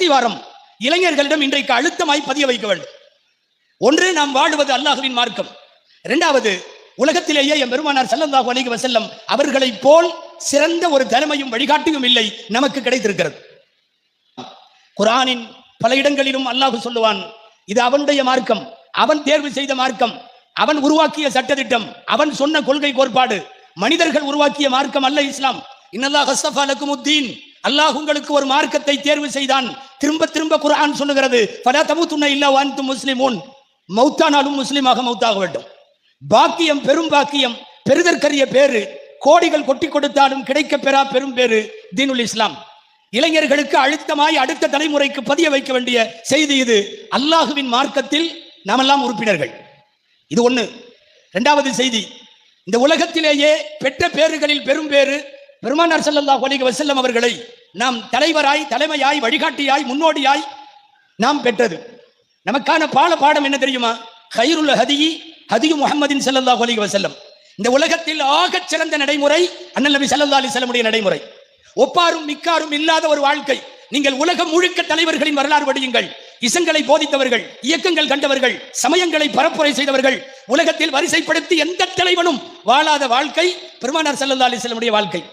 அஸ்திவாரம் இளைஞர்களிடம் இன்றைக்கு அழுத்தமாய் பதிய வைக்க வேண்டும். ஒன்று நாம் வாழுவது அல்லாஹுவின் மார்க்கம். இரண்டாவது உலகத்திலேயே என் பெருமானார் ஸல்லல்லாஹு அலைஹி வசல்லம் அவர்களைப் போல் சிறந்த ஒரு தலைமையும் வழிகாட்டியும் இல்லை நமக்கு கிடைத்திருக்கிறது. குரானின் பல இடங்களிலும் அல்லாஹு சொல்லுவான் இது அவனுடைய மார்க்கம் அவன் தேர்வு செய்த மார்க்கம் அவன் உருவாக்கிய சட்டத்திட்டம் அவன் சொன்ன கொள்கை கோட்பாடு மனிதர்கள் உருவாக்கிய மார்க்கம் அல்ல இஸ்லாம். இன்னல்லாஹ் ஹஸ்ஸஃபா லக்குமுத்தீன் அல்லாஹ் உங்களுக்கு ஒரு மார்க்கத்தை தேர்வு செய்தான். திரும்ப திரும்ப குரான் சொல்லுகிறது ஃபலா தமுத்துன்ன இல்லா வஅன்தும் முஸ்லிமூன். மௌத்தானாலும் முஸ்லீமாக மௌத்தாக வேண்டும். பாக்கியம் பெரும் பாக்கியம் பெருதற்கரிய பேரு. கோடிகள் கொட்டி கொடுத்தாலும் கிடைக்க பெறா பெரும் பேரு தீனுல் இஸ்லாம். இளைஞர்களுக்கு அழுத்தமாய் அடுத்த தலைமுறைக்கு பதிய வைக்க வேண்டிய செய்தி இது. அல்லாஹுவின் மார்க்கத்தில் நாமெல்லாம் உறுப்பினர்கள். இது ஒண்ணு. இரண்டாவது செய்தி. இந்த உலகத்திலேயே பெற்ற பேறுகளில் பெரும் பேறு பெருமானார் செல்லல்லா ஒலிக வசல்லம் அவர்களை நாம் தலைவராய் தலைமையாய் வழிகாட்டியாய் முன்னோடியாய் நாம் பெற்றது. நமக்கான பால பாடம் என்ன தெரியுமா? ஹைருல் ஹதியி ஹதியு முஹம்மதின் செல்லல்லா ஒலிக வசல்லம் இந்த உலகத்தில் ஆகச் சிறந்த நடைமுறை அண்ணல் நபி சல்லா அலி செல்லமுடைய நடைமுறை. ஒப்பாரும் மிக்காரும் இல்லாத ஒரு வாழ்க்கை. நீங்கள் உலகம் முழுக்க தலைவர்களின் வரலாறு படியுங்கள். இசங்களை போதித்தவர்கள் இயக்கங்கள் கண்டவர்கள் சமயங்களை பரப்புரை செய்தவர்கள் உலகத்தில் வரிசைப்படுத்தி எந்த தலைவனும் வாழாத வாழ்க்கை பெருமானார் ஸல்லல்லாஹு அலைஹி வாழ்க்கை.